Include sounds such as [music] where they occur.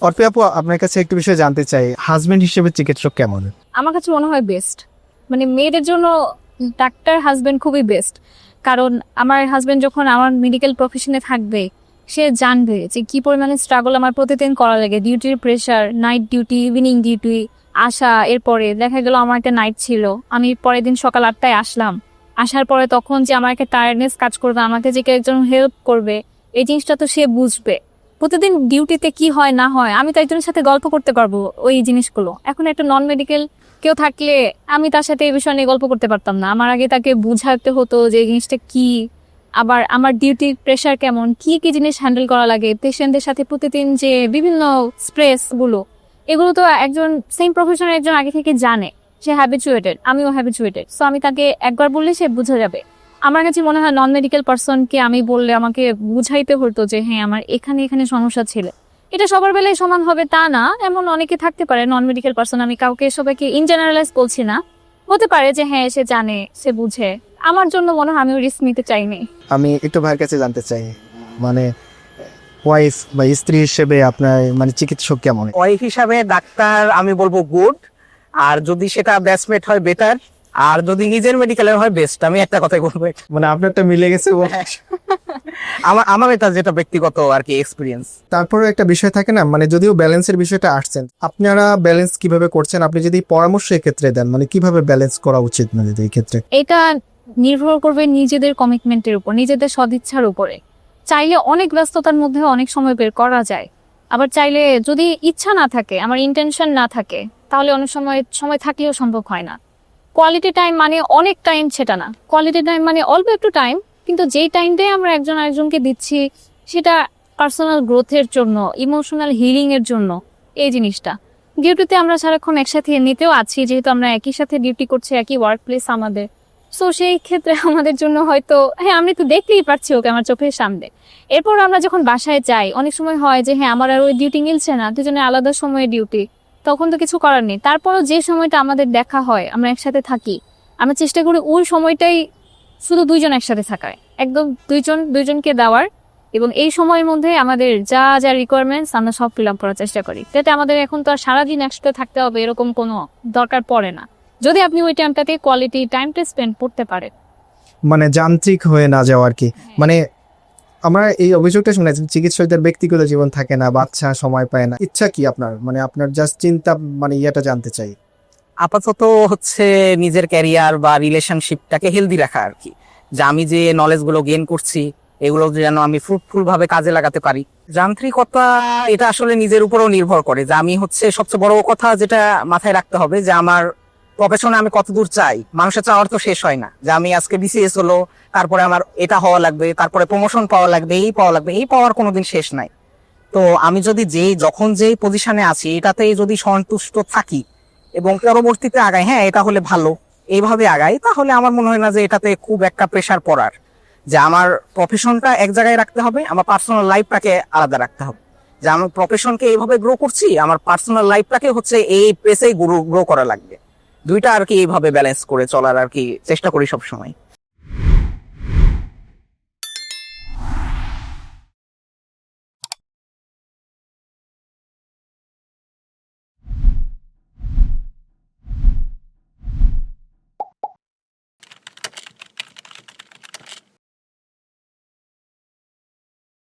অর্পি আপু আপনার কাছে একটু বিষয় জানতে চাই। হাজবেন্ড হিসেবে চিকিৎসক কেমন? আমার কাছে মনে হয় বেস্ট মানে মেয়েদের জন্য ডাক্তার হাজবেন্ড খুবই বেস্ট কারণ আমার হাজবেন্ড যখন আমার মেডিকেল প্রফেশনে থাকবে সে জানবে যে কি পরিমাণে স্ট্রাগল আমার প্রতিদিন করা লাগে। ডিউটির pressure night duty evening duty আসা এরপরে দেখা গেল আমার একটা নাইট ছিল। আমি পরের দিন সকাল আটটায় আসলাম। আসার পরে তখন যে আমার একটা টায়ার্ডনেস কাজ করবে আমাকে যে কেউ একজন হেল্প করবে এই জিনিসটা তো সে বুঝবে। প্রতিদিন ডিউটিতে কি হয়, না হয়, আমি তো একজনের সাথে গল্প করতে পারব ওই জিনিসগুলো। এখন একটা নন মেডিকেল কেউ থাকলে আমি তার সাথে এই বিষয় নিয়ে গল্প করতে পারতাম না। আমার আগে তাকে বুঝাতে হতো যে জিনিসটা কি, আবার আমার ডিউটির প্রেশার কেমন, কি কি জিনিস হ্যান্ডেল করা লাগে পেশেন্টদের সাথে প্রতিদিন যে বিভিন্ন স্ট্রেসগুলো, এগুলো তো একজন সেম প্রফেশনের একজন আগে থেকে জানে, সে হ্যাবিচুয়েটেড আমিও হ্যাবিচুয়েটেড সো আমি তাকে একবার বললে সে বুঝে যাবে। আমার কাছে মনে হয় নন মেডিকেল পার্সনকে আমি বললে আমাকে বুঝাইতে হতো যে হ্যাঁ আমার এখানে এখানে সমস্যা ছিল। এটা সবার বেলায় সমান হবে তা না। এমন অনেকে থাকতে পারে নন মেডিকেল পার্সন আমি কাউকে সবাইকে ইন জেনারেলাইজ বলছি না। হতে পারে যে হ্যাঁ সে জানে সে বুঝে। আমার জন্য মনে হয় আমি রিস্ক নিতে চাইনি। আমি একটু ভাইয়ের কাছে জানতে চাই মানে ওয়াইফ বা স্ত্রী হিসেবে আপনার মানে চিকিৎসক কেমন? ওয়াইফ হিসাবে ডাক্তার আমি বলব গুড আর যদি সেটা ব্যাচমেট হয় বেটার আর যদি নিজের মেডিকেলের হয় বেস্ট আমি একটা কথাই বলব। মানে আপনারটা মিলে গেছে আমার আমার এটা যেটা ব্যক্তিগত আর কি এক্সপিরিয়েন্স তারপরে একটা বিষয় থাকে না মানে যদিও ব্যালেন্সের বিষয়টা আসছেন আপনারা ব্যালেন্স কীভাবে করছেন? আপনি যদি পরামর্শ এক্ষেত্রে দেন মানে কীভাবে ব্যালেন্স করা উচিত মানে এই ক্ষেত্রে এটা নির্ভর করবে নিজেদের কমিটমেন্টের উপর নিজেদের সদিচ্ছার উপরে। চাইলে অনেক ব্যস্ততার মধ্যে অনেক সময় বের করা যায়। আবার চাইলে যদি ইচ্ছা না থাকে আমার ইন্টেনশন না থাকে তাহলে অনেক সময় সময় থাকলেও সম্ভব হয় না। কোয়ালিটি টাইম মানে অনেক টাইম সেটা না। কোয়ালিটি টাইম মানে অল্প একটু টাইম কিন্তু যেই টাইমটাই আমরা একজন আরেকজনকে দিচ্ছি, সেটা পার্সোনাল গ্রোথের জন্য ইমোশনাল হিলিং এর জন্য, এই জিনিসটা। ডিউটিতে আমরা সারাক্ষণ একসাথে নিতেও আছি, যেহেতু আমরা একই সাথে ডিউটি করছি, একই ওয়ার্ক প্লেস আমাদের। সো সেই ক্ষেত্রে [laughs] আমাদের জন্য হয়তো হ্যাঁ আমি তো দেখতেই পাচ্ছি ওকে আমার চোখের সামনে। এরপর আমরা যখন বাসায় যাই, অনেক সময় হয় যে হ্যাঁ আমার আর ওই ডিউটি মিলছে না, দুজনে আলাদা সময়ে ডিউটি তখন তো কিছু করার নেই। তারপরও যে সময়টা আমাদের দেখা হয় আমরা একসাথে থাকি আমরা চেষ্টা করি ওই সময়টাই শুধু দুইজন একসাথে থাকার একদম দুইজন দুইজনকে দেওয়ার এবং এই সময়ের মধ্যে আমাদের যা যা রিকোয়ারমেন্টস আমরা সব ফিল আপ করার চেষ্টা করি। যাতে আমাদের এখন তো আর সারাদিন একসাথে থাকতে হবে এরকম কোনো দরকার পড়ে না। যদি আপনি ওই টাইমটাতে কোয়ালিটি টাইমটা স্পেন্ড করতে পারেন। মানে যান্ত্রিক হয়ে না যাওয়া আর কি। মানে আমরা এই অভিযোগটা শুনেছি, চিকিৎসকদের ব্যক্তিগত জীবন থাকে না, বাচ্চা সময় পায় না। ইচ্ছা কি আপনার? মানে আপনার জাস্ট চিন্তা মানে ইয়েটা জানতে চাই। আপাতত হচ্ছে নিজের ক্যারিয়ার বা রিলেশনশিপটাকে হেলদি রাখা আর কি। যে আমি যে নলেজগুলো গেইন করছি, এগুলো যেন আমি ফ্রুটফুল ভাবে কাজে লাগাতে পারি। যান্ত্রিকতা এটা আসলে নিজের উপরেও নির্ভর করে। যে আমি হচ্ছে সবচেয়ে বড় কথা যেটা মাথায় রাখতে হবে যে আমার প্রফেশনে আমি কতদূর চাই? মানুষের চাওয়ার তো শেষ হয় না। যে আমি আজকে বিসিএস হলো, তারপরে আমার এটা হওয়া লাগবে, তারপরে প্রমোশন পাওয়া লাগবে, এই পাওয়া লাগবে, এই পাওয়ার কোনোদিন শেষ নাই। তো আমি যদি যেই, যখন যেই পজিশনে আছি এটাতে যদি সন্তুষ্ট থাকি এবং পরবর্তীতে আগাই হ্যাঁ এটা হলে ভালো, এইভাবে আগাই, তাহলে আমার মনে হয় না যে এটাতে খুব একটা প্রেসার পড়ার। যে আমার প্রফেশনটা এক জায়গায় রাখতে হবে, আমার পার্সোনাল লাইফটাকে আলাদা রাখতে হবে। যে আমার প্রফেশনকে এইভাবে গ্রো করছি, আমার পার্সোনাল লাইফটাকে হচ্ছে এই পেসেই গ্রো গ্রো করা লাগবে। দুইটা আর কি এইভাবে ব্যালেন্স করে চলার আর কি চেষ্টা করি সব সময়